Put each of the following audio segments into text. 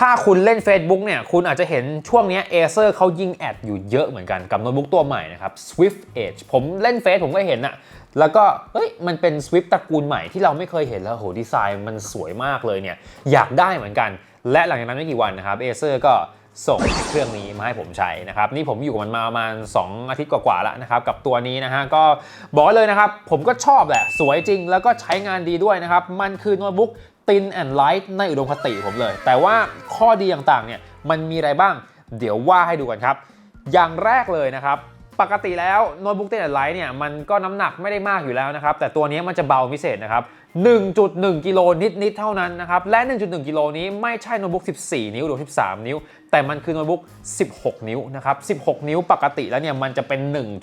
ถ้าคุณเล่น Facebook เนี่ย คุณอาจจะเห็นช่วงนี้ย Acer เขายิงแอดอยู่เยอะเหมือนกันกับโน้ตบุ๊กตัวใหม่นะครับ Swift Edge ผมเล่นเฟซผมก็เห็นอะแล้วก็เฮ้ยมันเป็น Swift ตระกูลใหม่ที่เราไม่เคยเห็นแล้วโหดีไซน์มันสวยมากเลยเนี่ย อยากได้เหมือนกัน และหลังจากนั้นไม่กี่วันนะครับ Acer ก็ส่งเครื่องนี้มาให้ผมใช้นะครับ นี่ผมอยู่กับมันมาประมาณ 2 อาทิตย์กว่าๆแล้วนะครับกับตัวนี้นะฮะก็บอกเลยนะครับ ผมก็ชอบแหละ สวยจริงแล้วก็ใช้งานดีด้วยนะครับ มันคือโน้ตบุ๊ก Thin and Light ในอุดมคติผมเลย แต่ว่าข้อดีต่างๆเนี่ยมันมีอะไรบ้าง เดี๋ยวว่าให้ดูกันครับ อย่างแรกเลยนะครับ ปกติแล้วโน้ตบุ๊ก Thin and Light เนี่ยมันก็น้ำหนักไม่ได้มากอยู่แล้วนะครับ แต่ตัวนี้มันจะเบาพิเศษนะครับ 1.1 กิโลนิดๆเท่านั้นนะครับ และ 1.1 กิโลนี้ไม่ใช่โน้ตบุ๊ก 14 นิ้วหรือ 13 นิ้ว แต่มันคือโน้ตบุ๊ก 16 นิ้วนะครับ 16 นิ้วปกติแล้วเนี่ยมันจะเป็น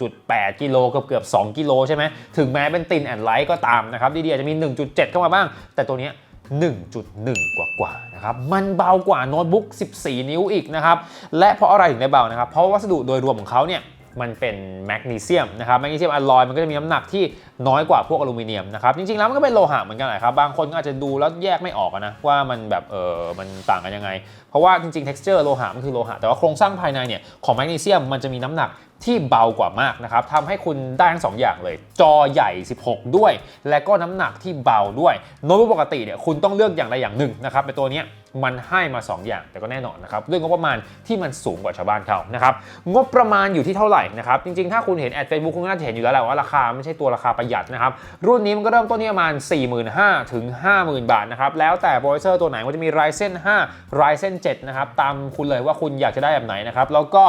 1.8 กิโลเกือบเกือบ 2 กิโลใช่ไหมถึงแม้เป็นตินแอนไลท์ก็ตามนะครับดีๆจะมี 1.7 เข้ามาบ้าง แต่ตัวนี้ 1.1 กว่ากว่าๆนะครับ มันเบากว่าโน้ตบุ๊ก 14 นิ้วอีกนะครับ และเพราะอะไรถึงได้เบานะครับ เพราะวัสดุโดยรวมของเขาเนี่ยมันเป็นแมกนีเซียมนะครับแมกนีเซียมอลลอยมันก็จะมีน้ำหนักที่น้อยกว่าพวกอลูมิเนียมนะครับจริงๆแล้วมันก็เป็นโลหะเหมือนกันแหละครับบางคนก็อาจจะดูแล้วแยกไม่ออกนะว่ามันแบบเออมันต่างกันยังไง เพราะว่าจริงๆ texture โลหะมันคือโลหะแต่ว่าโครงสร้างภายในเนี่ยของแมกนีเซียมมันจะมีน้ำหนัก ที่เบากว่ามากนะครับทำให้คุณได้ทั้งสองอย่างเลย จอใหญ่ 16 ด้วย และก็น้ำหนักที่เบาด้วย โน้ตบุ๊กปกติเนี่ยคุณต้องเลือกอย่างใดอย่างหนึ่งนะครับในตัวนี้มันให้มา 2 อย่าง แต่ก็แน่นอนนะครับเรื่องบประมาณที่มันสูงกว่าชาวบ้านเขานะครับงบประมาณอยู่ที่เท่าไหร่นะครับจริงๆ ถ้าคุณเห็นแอดเฟซบุ๊กคุณน่าจะเห็นอยู่แล้วแหละว่าราคาไม่ใช่ตัวราคาประหยัดนะครับรุ่นนี้มันก็เริ่มต้นที่ประมาณ 45,000ถึง50,000 บาทนะครับแล้วแต่โปรเซสเซอร์ตัวไหนว่าจะมี Ryzen 5 Ryzen 7นะครับตามคุณเลยว่าคุณอยากจะได้แบบไหนนะครับแล้วก็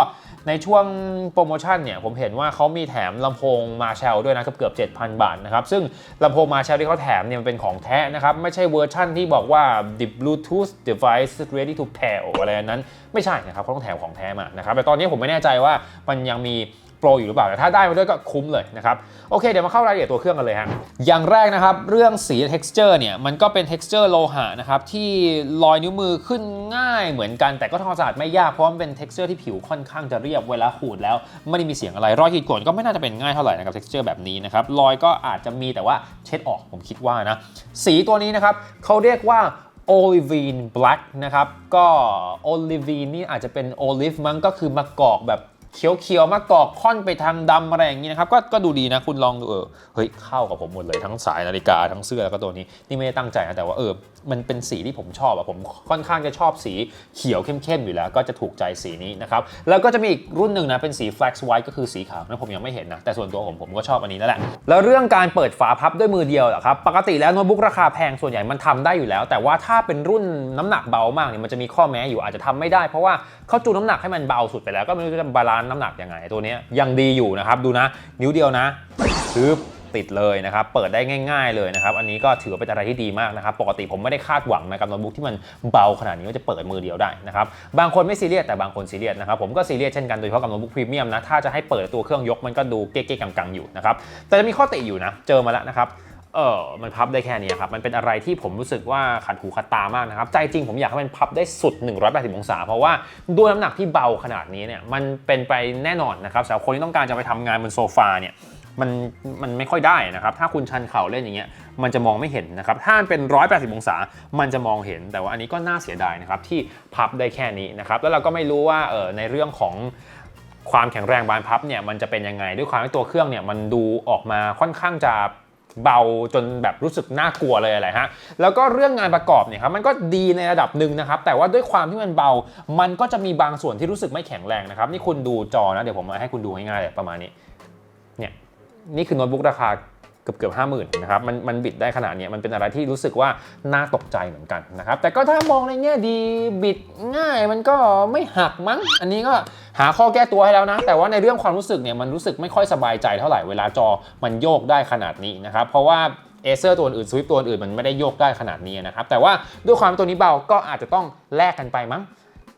ในช่วงโปรโมชั่นเนี่ยผมเห็นว่าเขามีแถมลำโพงมาแชลด้วยนะเกือบๆ7,000บาทนะครับ ซึ่งลำโพงมาแชลที่เขาแถมเนี่ยมันเป็นของแท้นะครับ ไม่ใช่เวอร์ชั่นที่บอกว่า the Bluetooth device ready to pair อะไรนนั้น ไม่ใช่นะครับเขาต้องแถมของแท้มานะครับแต่ตอนนี้ผมไม่แน่ใจว่ามันยังมี โปรอยู่หรือเปล่า แต่ถ้าได้มาด้วยก็คุ้มเลยนะครับ โอเค เดี๋ยวมาเข้ารายละเอียดตัวเครื่องกันเลยฮะ อย่างแรกนะครับ เรื่องสี texture เนี่ย มันก็เป็น texture โลหะนะครับ ที่ลอยนิ้วมือขึ้นง่ายเหมือนกัน แต่ก็ทำความสะอาดไม่ยาก เพราะมันเป็น texture ที่ผิวค่อนข้างจะเรียบ เวลาขูดแล้วไม่ได้มีเสียงอะไร รอยขีดข่วนก็ไม่น่าจะเป็นง่ายเท่าไหร่นะครับ texture แบบนี้นะครับ รอยก็อาจจะมีแต่ว่าเช็ดออกผมคิดว่านะ สีตัวนี้นะครับเขาเรียกว่า olivine black นะครับ ก็ olivine นี่อาจจะเป็น olive มั้งก็คือมะกอกแบบ เขียวๆมะกอกค่อนไปทางดำอะไรอย่างนี้นะครับก็ก็ดูดีนะคุณลองดูเออเฮ้ยเข้ากับผมหมดเลยทั้งสายนาฬิกาทั้งเสื้อแล้วก็ตัวนี้นี่ไม่ได้ตั้งใจนะแต่ว่าเออมันเป็นสีที่ผมชอบอะผมค่อนข้างจะชอบสีเขียวเข้มๆอยู่แล้ว ก็จะถูกใจสีนี้นะครับแล้วก็จะมีอีกรุ่นหนึ่งนะเป็นสี flax white ก็คือสีขาวนะผมยังไม่เห็นนะแต่ส่วนตัวผมผมก็ชอบอันนี้นั่นแหละแล้วเรื่องการเปิดฝาพับด้วยมือเดียวเหรอครับปกติแล้วโน้ตบุ๊กราคาแพงส่วนใหญ่มันทำได้อยู่แล้ว แต่ว่าถ้าเป็นรุ่นน้ำหนักเบามากเนี่ยมันจะมีข้อแม้อยู่อาจจะทำไม่ได้เพราะว่าเขาจูนน้ำหนักให้มันเบาสุดไปแล้วก็ไม่รู้จะบาลานซ์น้ำหนักยังไงตัวนี้ยังดีอยู่นะครับ ดูนะ นิ้วเดียวนะคือติดเลยนะครับ เปิดได้ง่าย ๆเลยนะครับ อันนี้ก็ถือเป็นอะไรที่ดีมากนะครับ ปกติผมไม่ได้คาดหวังนะกับโน้ตบุ๊กที่มันเบาขนาดนี้ว่าจะเปิดมือเดียวได้นะครับ บางคนไม่ซีเรียสแต่บางคนซีเรียสนะครับ ผมก็ซีเรียสเช่นกัน โดยเฉพาะกับโน้ตบุ๊กพรีเมียมนะ ถ้าจะให้เปิดตัวเครื่องยกมันก็ดูเก๊กๆกังๆอยู่นะครับ แต่จะมีข้อติอยู่นะ เจอมาแล้วนะครับ เออมันพับได้แค่นี้ครับ มันเป็นอะไรที่ผมรู้สึกว่าขัดหูขัดตามากนะครับ ใจจริงผมอยากให้มันพับได้สุด 180 องศา เพราะว่าด้วยน้ำหนักที่เบาขนาดนี้เนี่ย มันเป็นไปแน่นอนนะครับสำหรับคนที่ต้องการจะไปทำงานบนโซฟาเนี่ยมันมันไม่ค่อยได้นะครับ ถ้าคุณชันเข่าเล่นอย่างเงี้ย มันจะมองไม่เห็นนะครับ ถ้ามันเป็น 180 องศา มันจะมองเห็น แต่ว่าอันนี้ก็น่าเสียดายนะครับที่พับได้แค่นี้นะครับ แล้วเราก็ไม่รู้ว่าเออในเรื่องของความแข็งแรงบานพับเนี่ยมันจะเป็นยังไง ด้วยความที่ตัวเครื่องเนี่ยมันดูออกมาค่อนข้างจะ เบาจนแบบรู้สึกน่ากลัวเลยอะไรฮะแล้วก็เรื่องงานประกอบเนี่ยครับมันก็ดีในระดับหนึ่งนะครับแต่ว่าด้วยความที่มันเบา มันก็จะมีบางส่วนที่รู้สึกไม่แข็งแรงนะครับนี่คุณดูจอนะเดี๋ยวผมมาให้คุณดูง่ายๆเลยประมาณนี้เนี่ยนี่คือโน้ตบุ๊กราคา กือบเกือบห้าหมื่นนะครับมันมันบิดได้ขนาดนี้มันเป็นอะไรที่รู้สึกว่าน่าตกใจเหมือนกันนะครับแต่ก็ถ้ามองในแง่ดีบิดง่ายมันก็ไม่หักมั้ง อันนี้ก็หาข้อแก้ตัวให้แล้วนะ แต่ว่าในเรื่องความรู้สึกเนี่ยมันรู้สึกไม่ค่อยสบายใจเท่าไหร่เวลาจอมันโยกได้ขนาดนี้นะครับเพราะว่าเอเซอร์ตัวอื่นสวิฟตัวอื่นมันไม่ได้โยกได้ขนาดนี้นะครับแต่ว่าด้วยความตัวนี้เบาก็อาจจะต้องแลกกันไปมั้ง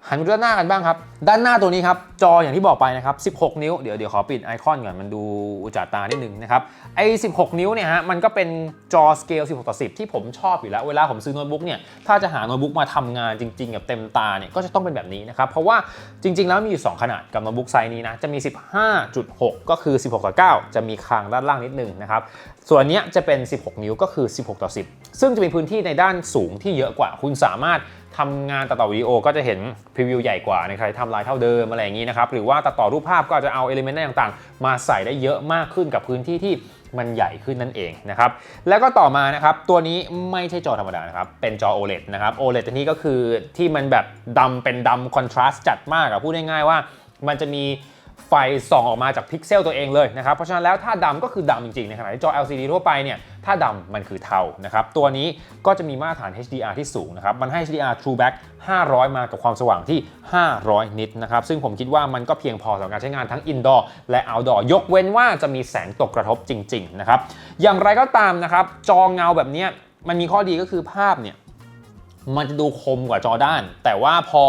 หันไปด้านหน้ากันบ้างครับ ด้านหน้าตัวนี้ครับ จออย่างที่บอกไปนะครับ 16 นิ้ว เดี๋ยวเดี๋ยวขอปิดไอคอนก่อน มันดูอุจจาตานิดนึงนะครับ ไอ้ 16 นิ้วเนี่ยฮะ มันก็เป็นจอสเกล 16 ต่อ 10 ที่ผมชอบอยู่แล้ว เวลาผมซื้อโน้ตบุ๊กเนี่ย ถ้าจะหาโน้ตบุ๊กมาทำงานจริงๆกับเต็มตาเนี่ย ก็จะต้องเป็นแบบนี้นะครับ เพราะว่าจริง ๆ แล้วมีอยู่ 2 ขนาดกับโน้ตบุ๊กไซส์นี้นะ จะมี 15.6 ก็คือ 16ต่อ9จะมีคางด้านล่างนิดนึงนะครับ ส่วนนเนี้ยจะเป็น 16 นิ้วก็คือ 16 ต่อ 10 ซึ่งจะมีพื้นที่ในด้านสูงที่เยอะกว่า คุณสามารถ ทำงานตัดต่อวิดีโอก็จะเห็นพรีวิวใหญ่กว่าในใครทำลายเท่าเดิมอะไรอย่างนี้นะครับหรือว่าตัดต่อรูปภาพก็อาจจะเอาเอลิเมนต์ต่างๆ มาใส่ได้เยอะมากขึ้นกับพื้นที่ที่มันใหญ่ขึ้นนั่นเองนะครับแล้วก็ต่อมานะครับตัวนี้ไม่ใช่จอธรรมดานะครับเป็นจอ OLED นะครับ OLED ตัวนี้ก็คือที่มันแบบดำเป็นดำคอนทราสต์จัดมากอะพูดง่ายๆว่ามันจะมี ไฟส่องออกมาจากพิกเซลตัวเองเลยนะครับ เพราะฉะนั้นแล้วถ้าดำก็คือดำจริงๆในขณะที่จอ LCD ทั่วไปเนี่ยถ้าดำมันคือเทานะครับ ตัวนี้ก็จะมีมาตรฐาน HDR ที่สูงนะครับ มันให้ HDR True Back 500 มากับความสว่างที่ 500 นิตนะครับ ซึ่งผมคิดว่ามันก็เพียงพอสำหรับการใช้งานทั้ง Indoor และ Outdoor ยกเว้นว่าจะมีแสงตกกระทบจริงๆนะครับ อย่างไรก็ตามนะครับ จอเงาแบบนี้มันมีข้อดีก็คือภาพเนี่ยมันจะดูคมกว่าจอด้าน แต่ว่าพอ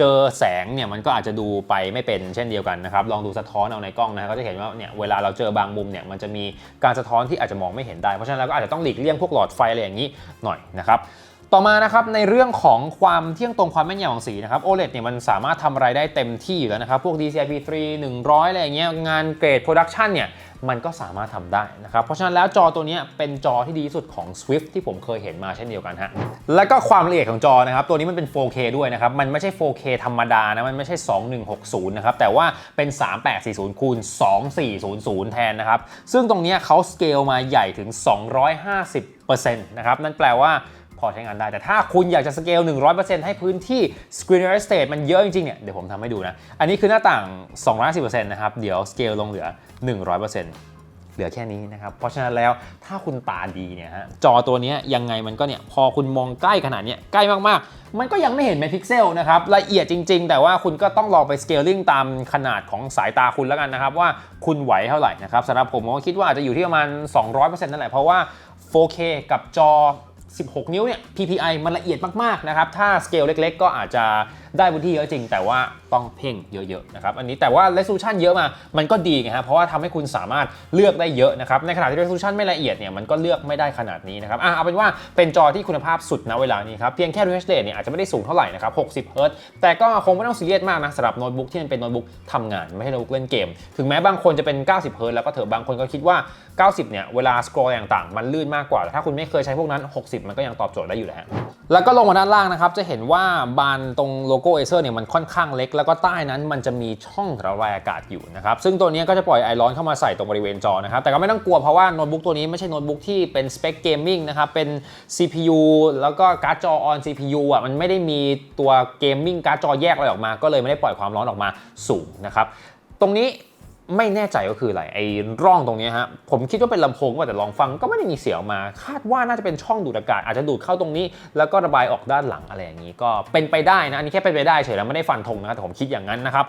เจอแสงเนี่ยมันก็อาจจะดูไปไม่เป็นเช่นเดียวกันนะครับ ลองดูสะท้อนเอาในกล้องนะก็จะเห็นว่าเนี่ยเวลาเราเจอบางมุมเนี่ยมันจะมีการสะท้อนที่อาจจะมองไม่เห็นได้ เพราะฉะนั้นเราก็อาจจะต้องหลีกเลี่ยงพวกหลอดไฟอะไรอย่างนี้หน่อยนะครับ ต่อมานะครับในเรื่องของความเที่ยงตรงความแม่นยำของสีนะครับ OLED เนี่ยมันสามารถทำอะไรได้เต็มที่อยู่แล้วนะครับ พวก DCI-P3 100 อะไรอย่างเงี้ยงานเกรดโปรดักชันเนี่ยมันก็สามารถทำได้นะครับ เพราะฉะนั้นแล้วจอตัวนี้เป็นจอที่ดีที่สุดของ Swift ที่ผมเคยเห็นมาเช่นเดียวกันฮะ แล้วก็ความละเอียดของจอนะครับ ตัวนี้มันเป็น 4K ด้วยนะครับ มันไม่ใช่ 4K ธรรมดานะ มันไม่ใช่ 2160 นะครับ แต่ว่าเป็น 3840คูณ2400 แทนนะครับ ซึ่งตรงนี้เขาสเกลมาใหญ่ถึง 250%นะครับ นั่นแปลว่า พอใช้งานได้ แต่ถ้าคุณอยากจะสเกล 100%ให้พื้นที่ Screen Real Estate มันเยอะจริงๆเนี่ยเดี๋ยวผมทำให้ดูนะ อันนี้คือหน้าต่าง 250%นะครับเดี๋ยวสเกลลงเหลือ 100%เหลือแค่นี้นะครับ เพราะฉะนั้นแล้วถ้าคุณตาดีเนี่ยฮะจอตัวนี้ยังไงมันก็เนี่ยพอคุณมองใกล้ขนาดนี้ใกล้มากๆ มันก็ยังไม่เห็นเมกพิกเซลนะครับละเอียดจริง ๆ แต่ว่าคุณก็ต้องลองไปสเกลลิ่งตามขนาดของสายตาคุณแล้วกันนะครับ ว่าคุณไหวเท่าไหร่นะครับสำหรับผมผมก็คิดว่าอาจจะอยู่ที่ประมาณ 200%นั่นแหละเพราะว่า 4K กับจอ 16 นิ้วเนี่ย PPI มันละเอียดมากๆนะครับ ถ้าสเกลเล็กๆ ก็อาจจะได้พื้นที่เยอะจริง แต่ว่าต้องเพ่งเยอะๆนะครับอันนี้แต่ว่า resolution เยอะมา มันก็ดีไงฮะเพราะว่าทำให้คุณสามารถเลือกได้เยอะนะครับในขณะที่ resolution ไม่ละเอียดเนี่ยมันก็เลือกไม่ได้ขนาดนี้นะครับอะเอาเป็นว่าเป็นจอที่คุณภาพสุดณเวลานี้ครับเพียงแค่ refresh rate เนี่ยอาจจะไม่ได้สูงเท่าไหร่นะครับ60 Hz แต่ก็คงไม่ต้องซีเรียสมากนะสำหรับโน้ตบุ๊กที่มันเป็นโน้ตบุ๊กทำงานไม่ใช่โน้ตบุ๊กเล่นเกม ถึงแม้บางคนจะเป็น 90 Hz แล้วก็เถอะบางคนก็คิดว่า 90 เนี่ยเวลาสครอลต่างๆ มันลื่นมากกว่า แต่ถ้าคุณไม่เคยใช้พวกนั้น 60 มันก็ยังตอบโจทย์ได้อยู่แหละแล้วก็ลงมาด้านล่างนะครับจะเห็นว่าบานตรงโลโก้ Acer เนี่ยมันค่อนข้างเล็ก แล้วก็ใต้นั้นมันจะมีช่องระบายอากาศอยู่นะครับ ซึ่งตัวนี้ก็จะปล่อยไอร้อนเข้ามาใส่ตรงบริเวณจอนะครับ แต่ก็ไม่ต้องกลัวเพราะว่าโน้ตบุ๊กตัวนี้ไม่ใช่โน้ตบุ๊กที่เป็นสเปคเกมมิ่งนะครับ เป็น CPU แล้วก็การ์ดจอ on CPU อะ มันไม่ได้มีตัวเกมมิ่งการ์ดจอแยกอะไรออกมา ก็เลยไม่ได้ปล่อยความร้อนออกมาสูงนะครับ ตรงนี้ ไม่แน่ใจก็คืออะไรไอ้ร่องตรงนี้ฮะผมคิดว่าเป็นลำโพงว่าแต่ลองฟังก็ไม่ได้มีเสียงมา คาดว่าน่าจะเป็นช่องดูดอากาศอาจจะดูดเข้าตรงนี้ แล้วก็ระบายออกด้านหลังอะไรอย่างนี้ ก็เป็นไปได้นะอันนี้แค่เป็นไปได้เฉยแล้วไม่ได้ฟันธงนะครับแต่ผมคิดอย่างนั้นนะครับ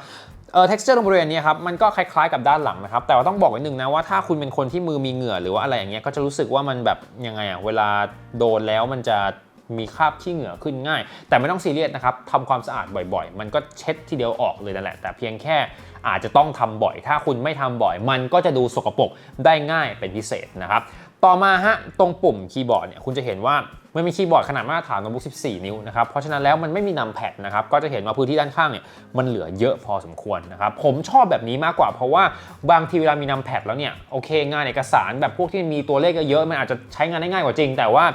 เออ texture ตรงบริเวณนี้ครับ มันก็คล้ายๆกับด้านหลังนะครับ แต่ว่าต้องบอกไว้หนึ่งนะว่าถ้าคุณเป็นคนที่มือมีเหงื่อหรือว่าอะไรอย่างเงี้ย ก็จะรู้สึกว่ามันแบบยังไงอะเวลาโดนแล้วมันจะมีคราบขี้เหงื่อขึ้นง่าย แต่ไม่ต้องซีเรียสนะครับทำความสะอาดบ่อยๆ มันก็เช็ดทีเดียวออกเลยนั่นแหละ แต่เพียงแค่ อาจจะต้องทำบ่อย ถ้าคุณไม่ทำบ่อย มันก็จะดูสกปรกได้ง่ายเป็นพิเศษนะครับต่อมาฮะตรงปุ่มคีย์บอร์ดเนี่ยคุณจะเห็นว่ามันมีคีย์บอร์ดขนาดมาตรฐานโน้ตบุ๊ก14 นิ้วนะครับ เพราะฉะนั้นแล้วมันไม่มีนัมแพดนะครับ ก็จะเห็นว่าพื้นที่ด้านข้างเนี่ยมันเหลือเยอะพอสมควรนะครับ ผมชอบแบบนี้มากกว่าเพราะว่าบางทีเวลามีนัมแพดแล้วเนี่ยโอเค งานเอกสารแบบพวกที่มีตัวเลขเยอะมันอาจจะใช้งานได้ง่ายกว่าจริง แต่ว่า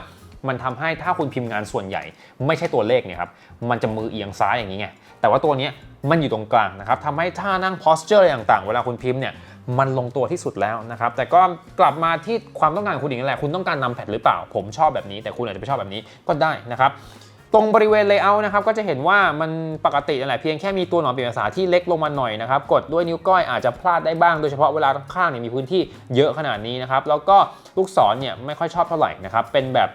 มันทำให้ถ้าคุณพิมพ์งานส่วนใหญ่ ไม่ใช่ตัวเลขเนี่ยครับ มันจะมือเอียงซ้ายอย่างนี้ไง แต่ว่าตัวนี้ย มันอยู่ตรงกลางนะครับทำให้ท่านั่ง posture อะไรต่างๆ เวลาคุณพิมพ์เนี่ยมันลงตัวที่สุดแล้วนะครับ แต่ก็กลับมาที่ความต้องการของคุณอีกนั่นแหละคุณต้องการนำแพดหรือเปล่า ผมชอบแบบนี้ แต่คุณอาจจะไม่ชอบแบบนี้ก็ได้นะครับ ตรงบริเวณ layout นะครับก็จะเห็นว่ามันปกตินั่นแหละเพียงแค่มีตัวหนอนเปลี่ยนภาษาที่เล็กลงมาหน่อยนะครับ กดด้วยนิ้วก้อยอาจจะพลาดได้บ้าง โดยเฉพาะเวลาข้างเนี่ยมีพื้นที่เยอะขนาดนี้นะครับแล้วก็ลูกศรเนี่ยไม่ค่อยชอบเท่าไหร่นะครับเป็นแบบ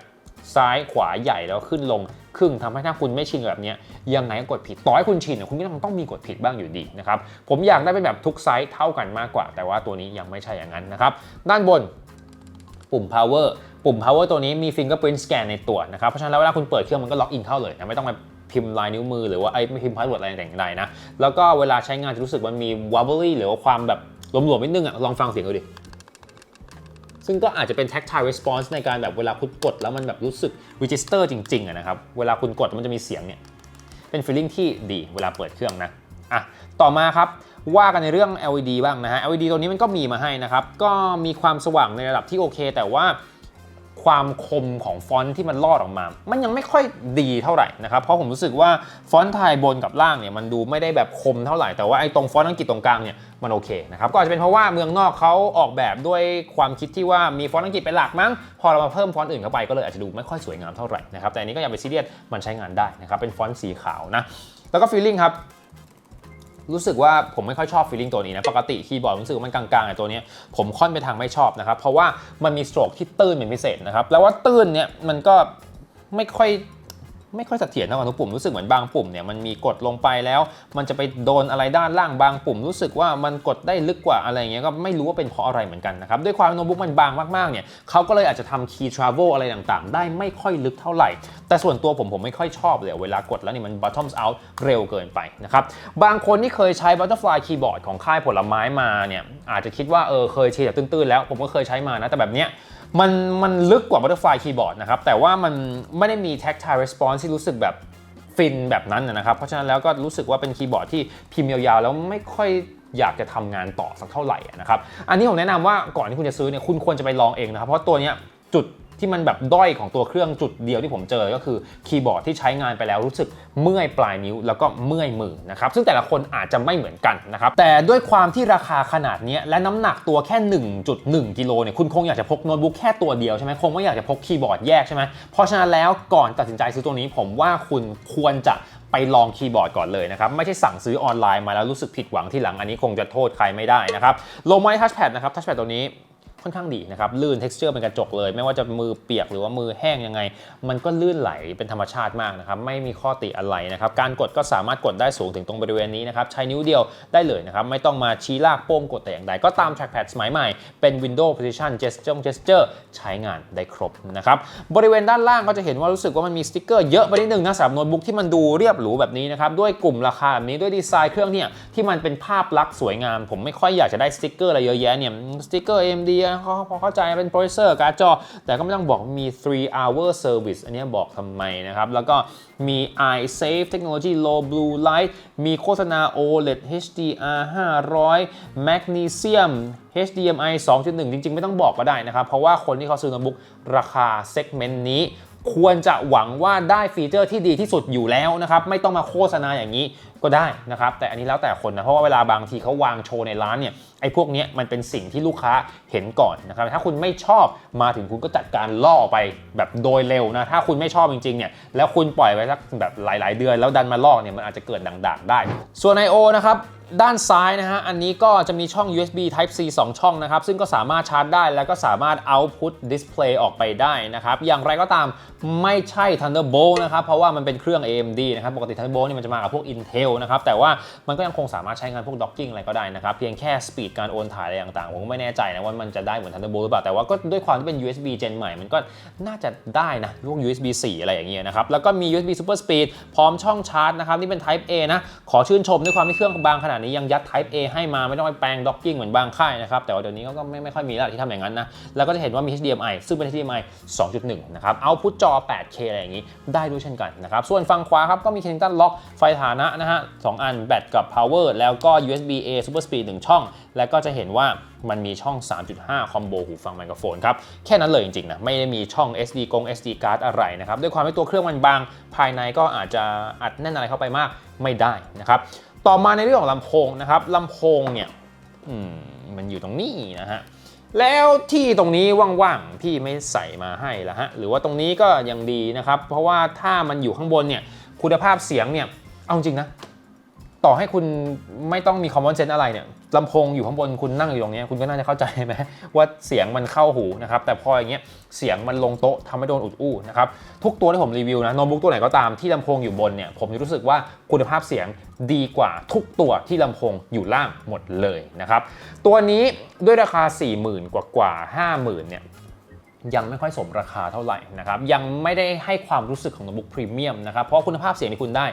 ซ้ายขวาใหญ่แล้วขึ้นลงครึ่งทำให้ถ้าคุณไม่ชินแบบนี้ยังไงก็กดผิดต่อให้คุณชินคุณก็ต้องต้องมีกดผิดบ้างอยู่ดีนะครับผมอยากได้เป็นแบบทุกไซส์เท่ากันมากกว่า แต่ว่าตัวนี้ยังไม่ใช่อย่างนั้นนะครับด้านบนปุ่ม power ปุ่ม power ตัวนี้มี fingerprint scan ในตัวนะครับ เพราะฉะนั้นแล้วเวลาคุณเปิดเครื่องมันก็ล็อกอินเข้าเลยนะไม่ต้องมาพิมพ์ลายนิ้วมือหรือว่าไอ้ไม่พิมพ์พาสเวิร์ดอะไรต่างใดนะ แล้วก็เวลาใช้งานจะรู้สึกมันมี wobbly หรือว่าความแบบหลวมๆนิดนึงอะลองฟังเสียงดูดิ ซึ่งก็อาจจะเป็น tactile response ในการแบบเวลาคุณกดแล้วมันแบบรู้สึก register จริงๆนะครับ เวลาคุณกดมันจะมีเสียงเนี่ย เป็น feeling ที่ดีเวลาเปิดเครื่องนะ อะ ต่อมาครับ ว่ากันในเรื่อง LED บ้างนะฮะ LED ตัวนี้มันก็มีมาให้นะครับ ก็มีความสว่างในระดับที่โอเค แต่ว่า ความคมของฟอนต์ที่มันลอดออกมา มันยังไม่ค่อยดีเท่าไหร่นะครับ เพราะผมรู้สึกว่าฟอนต์ไทยบนกับล่างเนี่ยมันดูไม่ได้แบบคมเท่าไหร่ แต่ว่าไอ้ตรงฟอนต์อังกฤษตรงกลางเนี่ยมันโอเคนะครับ ก็อาจจะเป็นเพราะว่าเมืองนอกเขาออกแบบด้วยความคิดที่ว่ามีฟอนต์อังกฤษเป็นหลักมั้ง พอเรามาเพิ่มฟอนต์อื่นเข้าไปก็เลยอาจจะดูไม่ค่อยสวยงามเท่าไหร่นะครับ แต่อันนี้ก็อย่าไปซีเรียส มันใช้งานได้นะครับ เป็นฟอนต์สีขาวนะ แล้วก็ฟีลลิ่งครับ รู้สึกว่าผมไม่ค่อยชอบฟีลลิ่งตัวนี้นะ ปกติคีย์บอร์ดรู้สึกว่ามันกลางๆไอ้ตัวนี้ผมค่อนไปทางไม่ชอบนะครับ เพราะว่ามันมีสโตรกที่ตื้นเป็นพิเศษนะครับ แล้วว่าตื้นเนี่ยมันก็ไม่ค่อย ไม่ค่อยเสถียรเท่ากับทุกปุ่มรู้สึกเหมือนบางปุ่มเนี่ยมันมีกดลงไปแล้ว มันจะไปโดนอะไรด้านล่างบางปุ่มรู้สึกว่ามันกดได้ลึกกว่าอะไรอย่างเงี้ยก็ไม่รู้ว่าเป็นเพราะอะไรเหมือนกันนะครับด้วยความโน้ตบุ๊กมันบางมากๆเนี่ยเขาก็เลยอาจจะทำ key travel อะไรต่างๆ ได้ไม่ค่อยลึกเท่าไหร่ แต่ส่วนตัวผมผมไม่ค่อยชอบเลยเวลากดแล้วนี่มัน bottoms out เร็วเกินไปนะครับบางคนที่เคยใช้ butterfly keyboard ของค่ายผลไม้มาเนี่ยอาจจะคิดว่าเออเคยใช้แบบตื้นๆแล้ว ผมก็เคยใช้มานะแต่แบบเนี้ยมันมันลึกกว่า Butterfly Keyboard นะครับแต่ว่ามันไม่ได้มี tactile response ที่รู้สึกแบบฟินแบบนั้นนะครับ เพราะฉะนั้นแล้วก็รู้สึกว่าเป็นคีย์บอร์ดที่พิมพ์ยาวๆ แล้วไม่ค่อยอยากจะทำงานต่อสักเท่าไหร่นะครับ อันนี้ผมแนะนำว่าก่อนที่คุณจะซื้อเนี่ยคุณควรจะไปลองเองนะครับ เพราะตัวเนี้ยจุด ที่มันแบบด้อยของตัวเครื่องจุดเดียวที่ผมเจอก็คือคีย์บอร์ดที่ใช้งานไปแล้วรู้สึกเมื่อยปลายนิ้วแล้วก็เมื่อยมือนะครับซึ่งแต่ละคนอาจจะไม่เหมือนกันนะครับแต่ด้วยความที่ราคาขนาดนี้และน้ำหนักตัวแค่ 1.1กิโลเนี่ยคุณคงอยากจะพกโน้ตบุ๊กแค่ตัวเดียวใช่ไหมคงไม่อยากจะพกคีย์บอร์ดแยกใช่ไหมเพราะฉะนั้นแล้วก่อนตัดสินใจซื้อตัวนี้ ผมว่าคุณควรจะไปลองคีย์บอร์ดก่อนเลยนะครับ ไม่ใช่สั่งซื้อออนไลน์มาแล้วรู้สึกผิดหวังที่หลังอันนี้คงจะโทษใครไม่ได้นะครับลไมทัชแพดนะครับทัชแพดตัวนี้ ค่อนข้างดีนะครับ ลื่น texture เป็นกระจกเลย ไม่ว่าจะมือเปียกหรือว่ามือแห้งยังไง มันก็ลื่นไหลเป็นธรรมชาติมากนะครับ ไม่มีข้อติอะไรนะครับ การกดก็สามารถกดได้สูงถึงตรงบริเวณนี้นะครับ ใช้นิ้วเดียวได้เลยนะครับ ไม่ต้องมาชี้ลากโป้งกดแต่อย่างใด ก็ตาม trackpad สมัยใหม่ เป็น Windows Position Gesture Gesture ใช้งานได้ครบนะครับ บริเวณด้านล่างก็จะเห็นว่ารู้สึกว่ามันมีสติ๊กเกอร์เยอะไปนิดนึงนะสำหรับโน้ตบุ๊กที่มันดูเรียบหรูแบบนี้นะครับ ด้วยกลุ่มราคาแบบนี้ ด้วยดีไซน์เครื่องเนี่ยที่มันเป็นภาพลักษณ์สวยงาม ผมไม่ค่อยอยากจะได้สติ๊กเกอร์อะไรเยอะแยะเนี่ยสติ๊กเกอร์ AMD เขาพอเข้าใจเป็นโปรเซอร์การ์ดจอ แต่ก็ไม่ต้องบอกมี 3 hour service อันนี้บอกทำไมนะครับ แล้วก็มี Eye Safe Technology Low Blue Light มีโฆษณา OLED HDR 500 Magnesium HDMI 2.1 จริง ๆ ไม่ต้องบอกก็ได้นะครับ เพราะว่าคนที่เขาซื้อโน้ตบุ๊กราคาเซกเมนต์นี้ควรจะหวังว่าได้ฟีเจอร์ที่ดีที่สุดอยู่แล้วนะครับ ไม่ต้องมาโฆษณาอย่างนี้ก็ได้นะครับ แต่อันนี้แล้วแต่คนนะ เพราะว่าเวลาบางทีเขาวางโชว์ในร้านเนี่ย ไอ้พวกนี้มันเป็นสิ่งที่ลูกค้าเห็นก่อนนะครับ ถ้าคุณไม่ชอบมาถึงคุณก็จัดการล่อไปแบบโดยเร็วนะ ถ้าคุณไม่ชอบจริงๆเนี่ยแล้วคุณปล่อยไว้สักแบบหลาย ๆ เดือน แล้วดันมาลอกเนี่ยมันอาจจะเกิดด่างๆได้ ส่วน I/O นะครับด้านซ้ายนะฮะ อันนี้ก็จะมีช่อง USB Type C 2 ช่องนะครับ ซึ่งก็สามารถชาร์จได้แล้วก็สามารถ output display ออกไปได้นะครับ อย่างไรก็ตามไม่ใช่ Thunderbolt นะครับ เพราะว่ามันเป็นเครื่อง AMD นะครับ ปกติ Thunderbolt นี่มันจะมากับพวก Intel นะครับ แต่ว่ามันก็ยังคงสามารถใช้งานพวก docking อะไรก็ได้นะครับ เพียงแค่ speed การโอนถ่ายอะไรต่างๆ ผมก็ไม่แน่ใจนะว่ามันจะได้เหมือน Thunderbolt หรือเปล่า แต่ว่าก็ด้วยความที่เป็น USB Gen ใหม่ มันก็น่าจะได้นะพวก USB 4 อะไรอย่างเงี้ยนะครับ แล้วก็มี USB Super Speed พร้อมช่องชาร์จนะครับ นี่เป็น Type A นะ ขอชื่นชมด้วยความที่เครื่องบางขนาดนี้ยังยัด Type A ให้มาไม่ต้องไปแปลง docking เหมือนบางค่ายนะครับ แต่ว่าเดี๋ยวนี้ก็ไม่ไม่ค่อยมีแล้วที่ทำอย่างนั้นนะ แล้วก็จะเห็นว่ามี HDMI ซึ่งเป็น HDMI 2.1 นะครับ เอาพุทจอ 8K อะไรอย่างนี้ได้ด้วยเช่นกันนะครับ ส่วนฝั่งขวาครับก็มี Kennington Lock ไฟฐานะนะฮะสองอันแบตกับ power แล้วก็ USB A Super Speed 1 ช่องแแล้วก็จะเห็นว่ามันมีช่อง 3.5 คอมโบหูฟังไมโครโฟนครับ แค่นั้นเลยจริงๆนะ ไม่ได้มีช่อง SD กง SD card อะไรนะครับ ด้วยความที่ตัวเครื่องมันบาง ภายในก็อาจจะอัดแน่นอะไรเข้าไปมากไม่ได้นะครับ ต่อมาในเรื่องของลำโพงนะครับลำโพงเนี่ยอืมมันอยู่ตรงนี้นะฮะแล้วที่ตรงนี้ว่างๆ พี่ไม่ใส่มาให้ละฮะ หรือว่าตรงนี้ก็ยังดีนะครับ เพราะว่าถ้ามันอยู่ข้างบนเนี่ยคุณภาพเสียงเนี่ย เอาจริงนะ ต่อให้คุณไม่ต้องมี common sense อะไรเนี่ยลำโพงอยู่ข้างบนคุณนั่งอยู่ตรงนี้คุณก็น่าจะเข้าใจไหมว่าเสียงมันเข้าหูนะครับแต่พออย่างเงี้ยเสียงมันลงโต๊ะทำให้โดนอุดอู้นะครับทุกตัวที่ผมรีวิวนะโน้ตบุ๊กตัวไหนก็ตามที่ลำโพงอยู่บนเนี่ยผมจะรู้สึกว่าคุณภาพเสียงดีกว่าทุกตัวที่ลำโพงอยู่ล่างหมดเลยนะครับตัวนี้ด้วยราคา 40,000 กว่ากว่าๆ50,000เนี่ยยังไม่ค่อยสมราคาเท่าไหร่นะครับยังไม่ได้ให้ความรู้สึกของโน้ตบุ๊กพรีเมียมนะครับเพราะคุณภาพเสียงที่คุณได้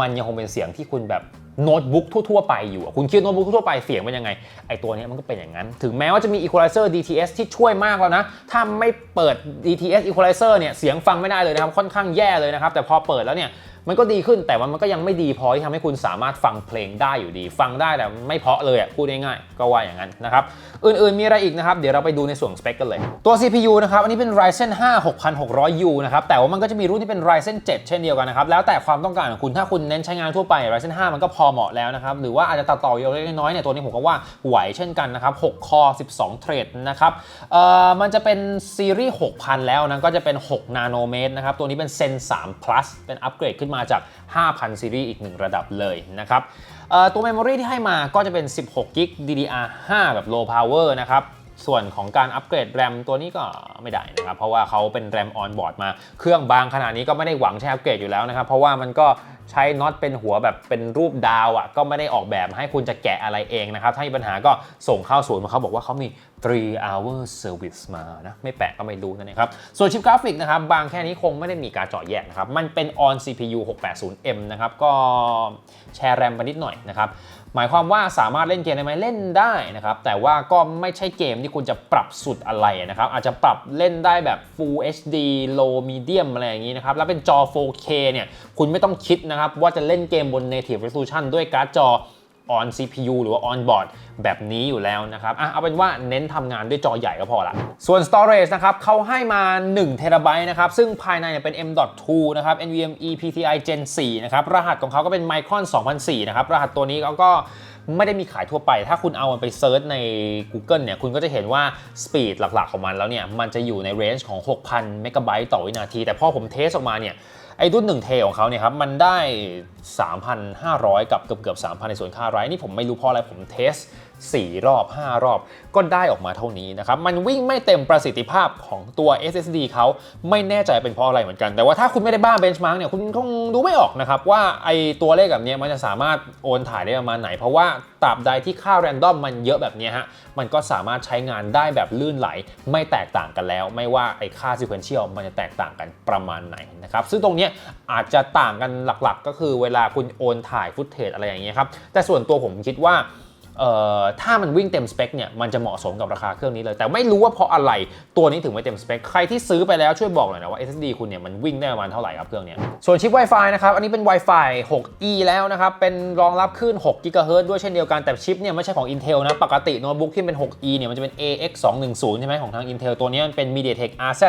มันยังคงเป็นเสียงที่คุณแบบโน้ตบุ๊กทั่ว ๆ ไปอยู่คุณคิดโน้ตบุ๊กทั่วๆไปเสียงเป็นยังไง ไอตัวนี้มันก็เป็นอย่างนั้น ถึงแม้ว่าจะมี equalizer DTS ที่ช่วยมากแล้วนะ ถ้าไม่เปิด DTS equalizer เนี่ย เสียงฟังไม่ได้เลยนะครับ ค่อนข้างแย่เลยนะครับ แต่พอเปิดแล้วเนี่ย มันก็ดีขึ้นแต่ว่ามันก็ยังไม่ดีพอที่ทำให้คุณสามารถฟังเพลงได้อยู่ดี ฟังได้แต่ไม่เพาะเลยอะพูดง่ายๆก็ว่าอย่างนั้นนะครับอื่นๆมีอะไรอีกนะครับเดี๋ยวเราไปดูในส่วนสเปคกันเลย ตัว CPU นะครับอันนี้เป็น Ryzen 5 6600U นะครับแต่ว่ามันก็จะมีรุ่นที่เป็น Ryzen 7 เช่นเดียวกันนะครับแล้วแต่ความต้องการของคุณถ้าคุณเน้นใช้งานทั่วไป Ryzen 5 มันก็พอเหมาะแล้วนะครับหรือว่าอาจจะตัดต่อเล็กน้อยเนี่ยตัวนี้ผมก็ว่าไหวเช่นกันนะครับ6คอ12 เทรดนะครับเอ่อมันจะเป็นซีรีส์6,000 แล้วนะก็จะเป็น 6 นาโนเมตรนะครับตัวนี้เป็น Zen 3 plus เป็นอัปเกรดขึ้นมาจาก 5,000 ซีรีส์อีกหนึ่งระดับเลยนะครับตัวเมมโมรีที่ให้มาก็จะเป็น 16 g b DDR5 แบบ low power นะครับ ส่วนของการอัปเกรดแรมตัวนี้ก็ไม่ได้นะครับ เพราะว่าเขาเป็นแรมออนบอร์ดมา เครื่องบางขนาดนี้ก็ไม่ได้หวังใช้อัปเกรดอยู่แล้วนะครับ เพราะว่ามันก็ใช้น็อตเป็นหัวแบบเป็นรูปดาวอะ่ะ ก็ไม่ได้ออกแบบให้คุณจะแกะอะไรเองนะครับ ถ้ามีปัญหาก็ส่งเข้าศูนย์เขาบอกว่าเขามี 3 hour service มานะ ไม่แปลกก็ไม่รู้นั่นเองครับ ส่วนชิปกราฟิกนะครับ บางแค่นี้คงไม่ได้มีการเจาะแยกนะครับ มันเป็น on CPU 680M นะครับ ก็แชร์แรมไปนิดหน่อยนะครับ หมายความว่าสามารถเล่นเกมได้ไหมเล่นได้นะครับ แต่ว่าก็ไม่ใช่เกมที่คุณจะปรับสุดอะไรนะครับ อาจจะปรับเล่นได้แบบ Full HD Low Medium อะไรอย่างนี้นะครับ แล้วเป็นจอ 4K เนี่ย คุณไม่ต้องคิดนะครับ ว่าจะเล่นเกมบน Native Resolution ด้วยการ์ดจอ on CPU หรือว่า on board แบบนี้อยู่แล้วนะครับอะเอาเป็นว่าเน้นทำงานด้วยจอใหญ่ก็พอละ ส่วน storage นะครับเขาให้มา1 t b นะครับ ซึ่งภายในเนี่ยเป็น M.2 นะครับ NVMe PCI Gen 4 นะครับ รหัสของเขาก็เป็น Micron 2004 นะครับ รหัสตัวนี้เขาก็ไม่ได้มีขายทั่วไป ถ้าคุณเอามันไปเซิร์ชใน Google เนี่ย คุณก็จะเห็นว่า speed หลักๆของมันแล้วเนี่ย มันจะอยู่ใน range ของ 6,000 เมกะไบต์ต่อวินาที แต่พอผมเทสออกมาเนี่ย ไอ้รุ่น1เทของเขาเนี่ยครับมันได้ 3,500 กับเกือบเกือบ3,000 ในส่วนค่าไร้นี่ผมไม่รู้เพราะอะไรผมเทส 4 รอบ 5 รอบ ก็ได้ออกมาเท่านี้นะครับ มันวิ่งไม่เต็มประสิทธิภาพของตัว SSD เขาไม่แน่ใจเป็นเพราะอะไรเหมือนกัน แต่ว่าถ้าคุณไม่ได้บ้าเบนช์มาร์กเนี่ยคุณคงดูไม่ออกนะครับ ว่าไอ้ตัวเลขแบบนี้มันจะสามารถโอนถ่ายได้ประมาณไหน เพราะว่าตราบใดที่ค่าแรนดอมมันเยอะแบบนี้ฮะมันก็สามารถใช้งานได้แบบลื่นไหลไม่แตกต่างกันแล้ว ไม่ว่าไอ้ค่า sequential มันจะแตกต่างกันประมาณไหนนะครับซึ่งตรงนี้อาจจะต่างกันหลักๆ ก็คือเวลาคุณโอนถ่ายฟุตเทจอะไรอย่างเงี้ยครับแต่ส่วนตัวผมคิดว่า ถ้ามันวิ่งเต็มสเปคเนี่ยมันจะเหมาะสมกับราคาเครื่องนี้เลย แต่ไม่รู้ว่าเพราะอะไรตัวนี้ถึงไม่เต็มสเปคใครที่ซื้อไปแล้วช่วยบอกหน่อยนะว่า SSD คุณเนี่ยมันวิ่งได้ประมาณเท่าไหร่ครับเครื่องเนี้ยส่วนชิป Wi-Fi นะครับอันนี้เป็น Wi-Fi 6E แล้วนะครับเป็นรองรับคลื่น6 GHz ด้วยเช่นเดียวกันแต่ชิปเนี่ยไม่ใช่ของ Intel นะปกติโน้ตบุ๊กที่เป็น 6E เนี่ยมันจะเป็น AX 210ใช่ไหมของทาง Intel ตัวนี้มันเป็น MediaTek RZ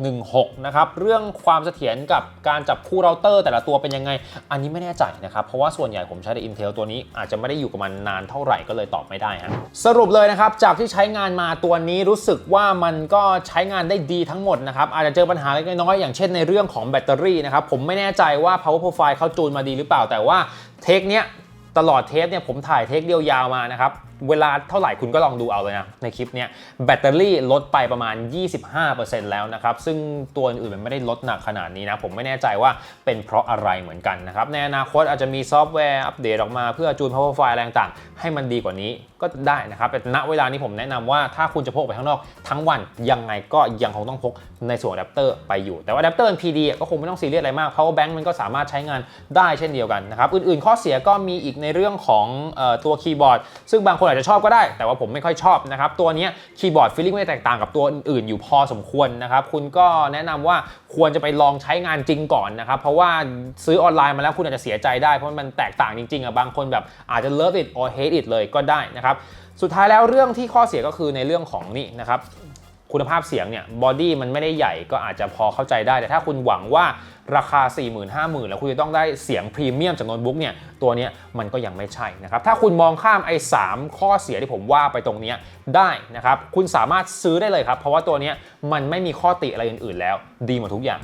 616นะครับเรื่องความเสถียรกับการจับคู่เราเตอร์ แต่ละตัวเป็นยังไง อันนี้ไม่แน่ใจนะครับเพราะว่าส่วนใหญ่ผมใช้ใน Intel ตัวนี้อาจจะไม่ได้อยู่กับมันนานเท่าไหรก็เลยตอบไม่ได้ฮะสรุปเลยนะครับจากที่ใช้งานมาตัวนี้รู้สึกว่ามันก็ใช้งานได้ดีทั้งหมดนะครับอาจจะเจอปัญหาเล็กน้อยอย่างเช่นในเรื่องของแบตเตอรี่นะครับผมไม่แน่ใจว่า power profile เขาจูนมาดีหรือเปล่าแต่ว่าเทคเนี้ยตลอดเทสเนี่ยผมถ่ายเทคเดียวยาวมานะครับ เวลาเท่าไหร่คุณก็ลองดูเอาเลยนะ ในคลิปเนี้ยแบตเตอรี่ลดไปประมาณ 25%แล้วนะครับ ซึ่งตัวอื่นมันไม่ได้ลดหนักขนาดนี้นะ ผมไม่แน่ใจว่าเป็นเพราะอะไรเหมือนกันนะครับ ในอนาคตอาจจะมีซอฟต์แวร์อัปเดตออกมาเพื่อจูน power file อะไรต่างๆ ให้มันดีกว่านี้ก็ได้นะครับ แต่ณเวลานี้ผมแนะนำว่าถ้าคุณจะพกไปข้างนอกทั้งวันยังไงก็ยังคงต้องพกในส่วนอะแดปเตอร์ไปอยู่ แต่ว่าอะแดปเตอร์ PD ก็คงไม่ต้องซีเรียสอะไรมาก power bank มันก็สามารถใช้งานได้เช่นเดียวกันนะครับอื่นๆ ข้อเสียก็มีอีกในเรื่องของออตัวคีย์บอร์ดซึ่งบางคนอาจจะชอบก็ได้ แต่ว่าผมไม่ค่อยชอบนะครับ ตัวนี้คีย์บอร์ดฟีลลิ่งไม่แตกต่างกับตัวอื่นๆอยู่พอสมควรนะครับ คุณก็แนะนำว่าควรจะไปลองใช้งานจริงก่อนนะครับ เพราะว่าซื้อออนไลน์มาแล้วคุณอาจจะเสียใจได้ เพราะมันแตกต่างจริงๆอะบางคนแบบอาจจะ love it or hate it เลยก็ได้นะครับ สุดท้ายแล้วเรื่องที่ข้อเสียก็คือในเรื่องของนี่นะครับ คุณภาพเสียงเนี่ยบอดี้มันไม่ได้ใหญ่ก็อาจจะพอเข้าใจได้ แต่ถ้าคุณหวังว่าราคา 4 5 0,000 แล้วคุณจะต้องได้เสียงพรีเมียมจากโน้ตบุ๊กเนี่ยตัวนี้มันก็ยังไม่ใช่นะครับ ถ้าคุณมองข้ามไอ้3ข้อเสียที่ผมว่าไปตรงนี้ได้นะครับ คุณสามารถซื้อได้เลยครับ เพราะว่าตัวนี้มันไม่มีข้อติอะไรอื่นๆแล้ว ดีหมดทุกอย่าง